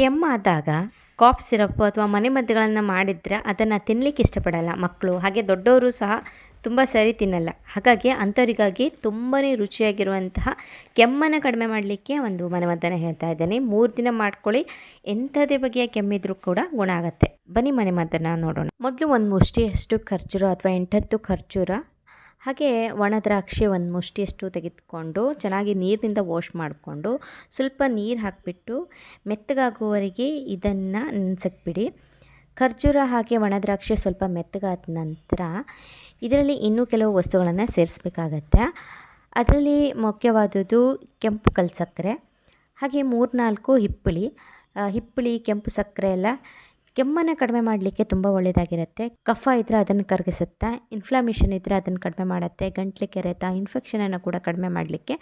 ಕೆಮ್ಮಾದಾಗ calf syrup ಅಥವಾ ಮನೆಮದ್ದುಗಳನ್ನು ಮಾಡಿದರೆ ಅದನ್ನು ತಿನ್ನಲಿಕ್ಕೆ ಇಷ್ಟಪಡಲ್ಲ ಮಕ್ಕಳು ಹಾಗೆ ದೊಡ್ಡವರು ಸಹ ತುಂಬ ಸರಿ ತಿನ್ನಲ್ಲ. ಹಾಗಾಗಿ ಅಂಥವರಿಗಾಗಿ ತುಂಬಾ ರುಚಿಯಾಗಿರುವಂತಹ ಕೆಮ್ಮನ್ನು ಕಡಿಮೆ ಮಾಡಲಿಕ್ಕೆ ಒಂದು ಮನೆಮದ್ದನ್ನು ಹೇಳ್ತಾ ಇದ್ದೇನೆ. ಮೂರು ದಿನ ಮಾಡ್ಕೊಳ್ಳಿ. ಎಂಥದೇ ಬಗೆಯ ಕೆಮ್ಮಿದ್ರೂ ಕೂಡ ಗುಣ ಆಗುತ್ತೆ. ಬನ್ನಿ ಮನೆಮದ್ದನ್ನು ನೋಡೋಣ. ಮೊದಲು ಒಂದು ಮುಷ್ಟಿಯಷ್ಟು ಖರ್ಜೂರ ಅಥವಾ ಎಂಟತ್ತು ಖರ್ಜೂರ ಹಾಗೆ ಒಣದ್ರಾಕ್ಷಿ ಒಂದು ಮುಷ್ಟಿಯಷ್ಟು ತೆಗೆದುಕೊಂಡು ಚೆನ್ನಾಗಿ ನೀರಿನಿಂದ ವಾಶ್ ಮಾಡಿಕೊಂಡು ಸ್ವಲ್ಪ ನೀರು ಹಾಕಿಬಿಟ್ಟು ಮೆತ್ತಗಾಗುವವರೆಗೆ ಇದನ್ನು ನೆನೆಸಕ್ಬಿಡಿ ಖರ್ಜೂರ ಹಾಗೆ ಒಣದ್ರಾಕ್ಷಿ ಸ್ವಲ್ಪ ಮೆತ್ತಗಾದ ನಂತರ ಇದರಲ್ಲಿ ಇನ್ನೂ ಕೆಲವು ವಸ್ತುಗಳನ್ನು ಸೇರಿಸ್ಬೇಕಾಗತ್ತೆ. ಅದರಲ್ಲಿ ಮುಖ್ಯವಾದದ್ದು ಕೆಂಪು ಕಲ್ ಸಕ್ಕರೆ, ಹಾಗೆ ಮೂರ್ನಾಲ್ಕು ಹಿಪ್ಪಳಿ ಹಿಪ್ಪಳಿ ಕೆಂಪು ಸಕ್ಕರೆ ಎಲ್ಲ ಕೆಮ್ಮನ್ನು ಕಡಿಮೆ ಮಾಡಲಿಕ್ಕೆ ತುಂಬ ಒಳ್ಳೆಯದಾಗಿರುತ್ತೆ. ಕಫ ಇದ್ದರೆ ಅದನ್ನು ಕರಗಿಸುತ್ತೆ. ಇನ್ಫ್ಲಮೇಷನ್ ಇದ್ದರೆ ಅದನ್ನು ಕಡಿಮೆ ಮಾಡುತ್ತೆ. ಗಂಟ್ಲು ಕೆರೆತ ಇನ್ಫೆಕ್ಷನನ್ನು ಕೂಡ ಕಡಿಮೆ ಮಾಡಲಿಕ್ಕೆ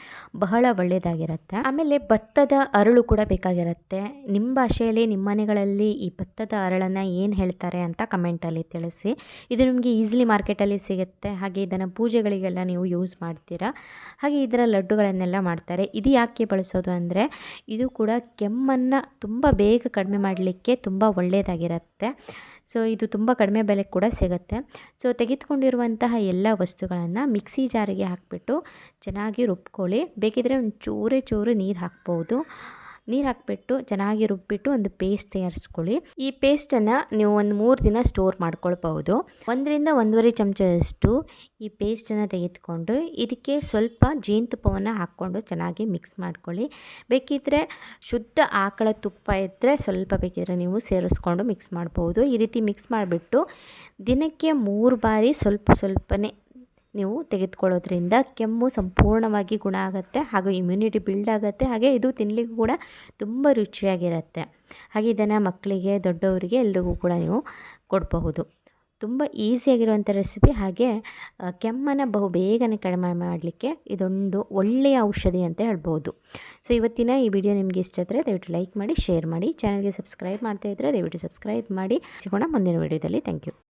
ಬಹಳ ಒಳ್ಳೆಯದಾಗಿರುತ್ತೆ. ಆಮೇಲೆ ಭತ್ತದ ಅರಳು ಕೂಡ ಬೇಕಾಗಿರುತ್ತೆ. ನಿಮ್ಮ ಭಾಷೆಯಲ್ಲಿ, ನಿಮ್ಮ ಮನೆಗಳಲ್ಲಿ ಈ ಭತ್ತದ ಅರಳನ್ನು ಏನು ಹೇಳ್ತಾರೆ ಅಂತ ಕಮೆಂಟಲ್ಲಿ ತಿಳಿಸಿ. ಇದು ನಿಮಗೆ ಈಸಿಲಿ ಮಾರ್ಕೆಟಲ್ಲಿ ಸಿಗುತ್ತೆ. ಹಾಗೆ ಇದನ್ನು ಪೂಜೆಗಳಿಗೆಲ್ಲ ನೀವು ಯೂಸ್ ಮಾಡ್ತೀರಾ. ಹಾಗೆ ಇದರ ಲಡ್ಡುಗಳನ್ನೆಲ್ಲ ಮಾಡ್ತಾರೆ. ಇದು ಯಾಕೆ ಬಳಸೋದು ಅಂದರೆ, ಇದು ಕೂಡ ಕೆಮ್ಮನ್ನು ತುಂಬ ಬೇಗ ಕಡಿಮೆ ಮಾಡಲಿಕ್ಕೆ ತುಂಬ ಒಳ್ಳೆಯದಾಗಿರುತ್ತೆ ಸೊ ಇದು ತುಂಬ ಕಡಿಮೆ ಬೆಲೆ ಕೂಡ ಸಿಗುತ್ತೆ. ಸೊ ತೆಗೆದುಕೊಂಡಿರುವಂತಹ ಎಲ್ಲ ವಸ್ತುಗಳನ್ನು ಮಿಕ್ಸಿ ಜಾರಿಗೆ ಹಾಕಿಬಿಟ್ಟು ಚೆನ್ನಾಗಿ ರುಬ್ಕೊಳ್ಳಿ. ಬೇಕಿದ್ದರೆ ಒಂದು ಚೂರೇ ಚೂರು ನೀರು ಹಾಕ್ಬೋದು. ನೀರು ಹಾಕಿಬಿಟ್ಟು ಚೆನ್ನಾಗಿ ರುಬ್ಬಿಟ್ಟು ಒಂದು ಪೇಸ್ಟ್ ತಯಾರಿಸ್ಕೊಳ್ಳಿ. ಈ ಪೇಸ್ಟನ್ನು ನೀವು ಒಂದು ಮೂರು ದಿನ ಸ್ಟೋರ್ ಮಾಡ್ಕೊಳ್ಬಹುದು. ಒಂದರಿಂದ ಒಂದೂವರೆ ಚಮಚದಷ್ಟು ಈ ಪೇಸ್ಟನ್ನು ತೆಗೆದುಕೊಂಡು ಇದಕ್ಕೆ ಸ್ವಲ್ಪ ಜೇನುತುಪ್ಪವನ್ನು ಹಾಕ್ಕೊಂಡು ಚೆನ್ನಾಗಿ ಮಿಕ್ಸ್ ಮಾಡ್ಕೊಳ್ಳಿ. ಬೇಕಿದ್ದರೆ ಶುದ್ಧ ಆಕಳ ತುಪ್ಪ ಇದ್ದರೆ ಸ್ವಲ್ಪ ಬೇಕಿದ್ರೆ ನೀವು ಸೇರಿಸ್ಕೊಂಡು ಮಿಕ್ಸ್ ಮಾಡ್ಬೋದು ಈ ರೀತಿ ಮಿಕ್ಸ್ ಮಾಡಿಬಿಟ್ಟು ದಿನಕ್ಕೆ ಮೂರು ಬಾರಿ ಸ್ವಲ್ಪ ಸ್ವಲ್ಪನೇ ನೀವು ತೆಗೆದುಕೊಳ್ಳೋದ್ರಿಂದ ಕೆಮ್ಮು ಸಂಪೂರ್ಣವಾಗಿ ಗುಣ ಆಗುತ್ತೆ ಹಾಗೂ ಇಮ್ಯುನಿಟಿ ಬಿಲ್ಡ್ ಆಗುತ್ತೆ. ಹಾಗೆ ಇದು ತಿನ್ನಲಿಕ್ಕೂ ಕೂಡ ತುಂಬ ರುಚಿಯಾಗಿರುತ್ತೆ. ಹಾಗೆ ಇದನ್ನು ಮಕ್ಕಳಿಗೆ, ದೊಡ್ಡವರಿಗೆ ಎಲ್ರಿಗೂ ಕೂಡ ನೀವು ಕೊಡಬಹುದು. ತುಂಬ ಈಸಿಯಾಗಿರುವಂಥ ರೆಸಿಪಿ ಹಾಗೆ ಕೆಮ್ಮನ್ನು ಬಹು ಬೇಗನೆ ಕಡಿಮೆ ಮಾಡಲಿಕ್ಕೆ ಇದೊಂದು ಒಳ್ಳೆಯ ಔಷಧಿ ಅಂತ ಹೇಳ್ಬೋದು. ಸೊ ಇವತ್ತಿನ ಈ ವಿಡಿಯೋ ನಿಮಗೆ ಇಷ್ಟ ಆದರೆ ದಯವಿಟ್ಟು ಲೈಕ್ ಮಾಡಿ ಶೇರ್ ಮಾಡಿ ಚಾನಲ್ಗೆ ಸಬ್ಸ್ಕ್ರೈಬ್ ಮಾಡ್ತಾ ಇದ್ದರೆ ದಯವಿಟ್ಟು ಸಬ್ಸ್ಕ್ರೈಬ್ ಮಾಡಿ. ಸಿಗೋಣ ಮುಂದಿನ ವಿಡಿಯೋದಲ್ಲಿ ಥ್ಯಾಂಕ್ ಯು